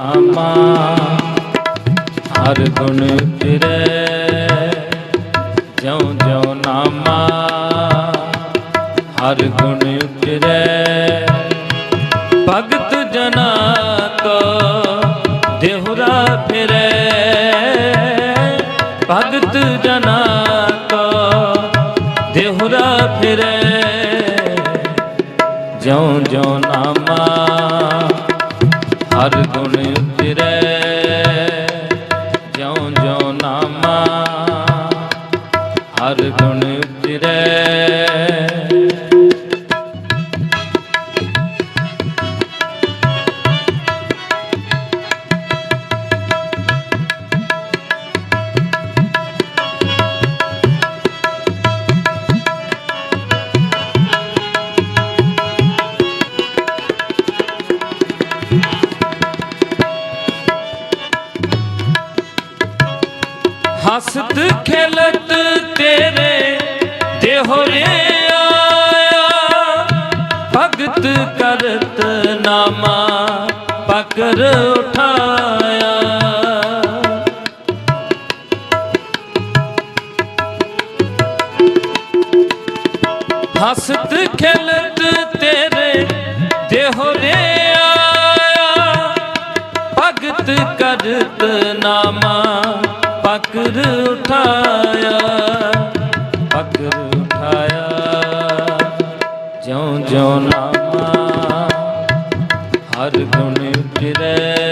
ਆਮਾ ਹਰ ਗੁਣ ਫਿਰੈ ਜਿਉ ਜਿਉ ਨਾਮਾ ਹਰ ਗੁਣ ਫਿਰੈ। ਭਗਤ ਜਨਾ ਹਰ ਹਸਤ ਖੇਲਤ ਤੇਰੇ ਦੇਹੋਰੇ ਆਇਆ। ਭਗਤ ਕਰਤ ਨਾਮਾ ਪਕਰ ਉਠਾਇਆ। ਹਸਤ ਖੇਲਤ ਤੇਰੇ ਦੇਹੋਰੇ ਆਇਆ। ਭਗਤ ਕਰਤ ਨਾਮਾ ਪਕਰ ਉਠਾਇਆ ਪਕਰ ਉਠਾਇਆ। ਜਿਉ ਜਿਉ ਨਾਮਾ ਹਰ ਗੁਣ ਉਤਰੈ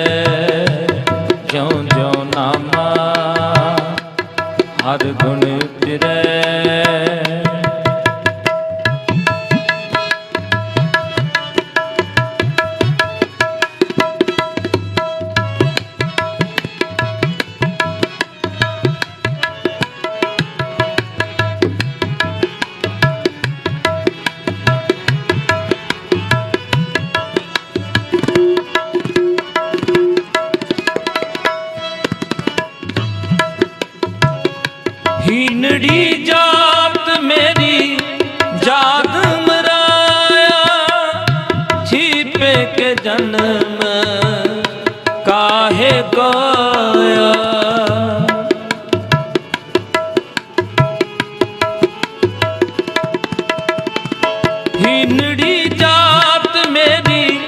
ਜਨਮ ਕਾਹੇ ਗਾਇਆ ਹੀਨੜੀ ਜਾਤ ਮੇਰੀ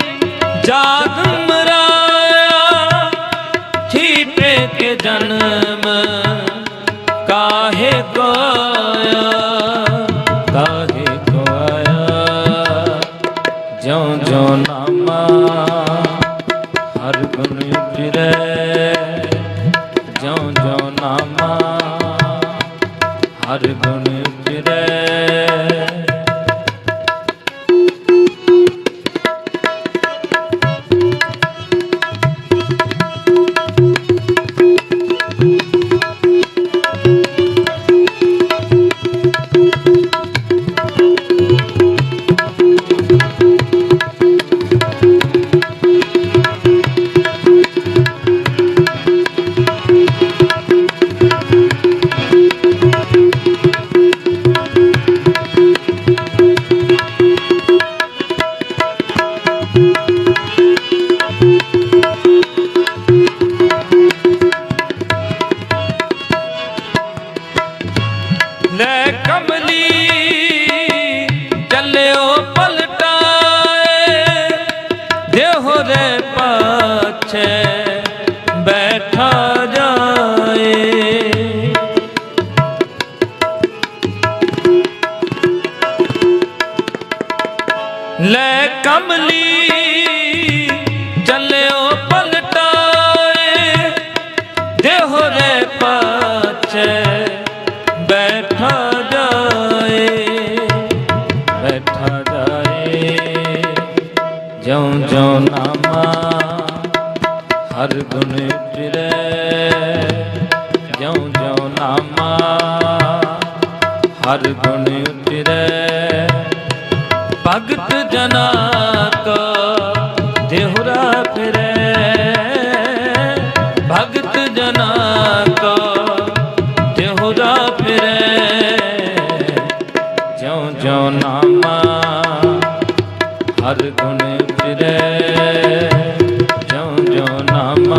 ਜਾਤ ਮਰਾਇਆ ਛੀਪੇ ਕੇ ਜਨਮ ਹਰ ਗੁਣ ਉਤਰੈ ਲੈ ਕਮਲੀ ਚੱਲਿਓ ਪਲਟਾਏ। ਦੇਹੋ ਰੇ ਪਾਛੇ ਬੈਠਾ ਜਾਏ। ਲੈ ਕਮਲੀ ਹਰ ਗੁਣ ਉਤਰੈ ਭਗਤ ਜਨਾ ਕੋ ਦੇਹੁਰਾ ਫਿਰੈ। ਭਗਤ ਜਨਾ ਕੋ ਦੇਹੁਰਾ ਫਿਰੈ। ਜਿਉ ਜਿਉ ਨਾਮਾ ਹਰ ਗੁਣ ਫਿਰੈ ਜਿਉ ਜਿਉ ਨਾਮ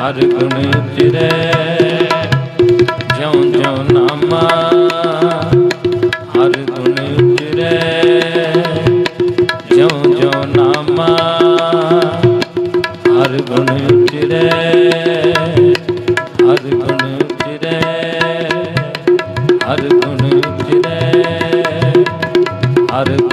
ਹਰ ਗੁਣ ਉਚਰੈ। ਗੁਣ ਉਚਰੈ ਹਰ ਗੁਣ ਉਚਰੈ ਹਰ ਗੁਣ ਉਚਰੈ ਹਰ ਗੁਣ ਉਚਰੈ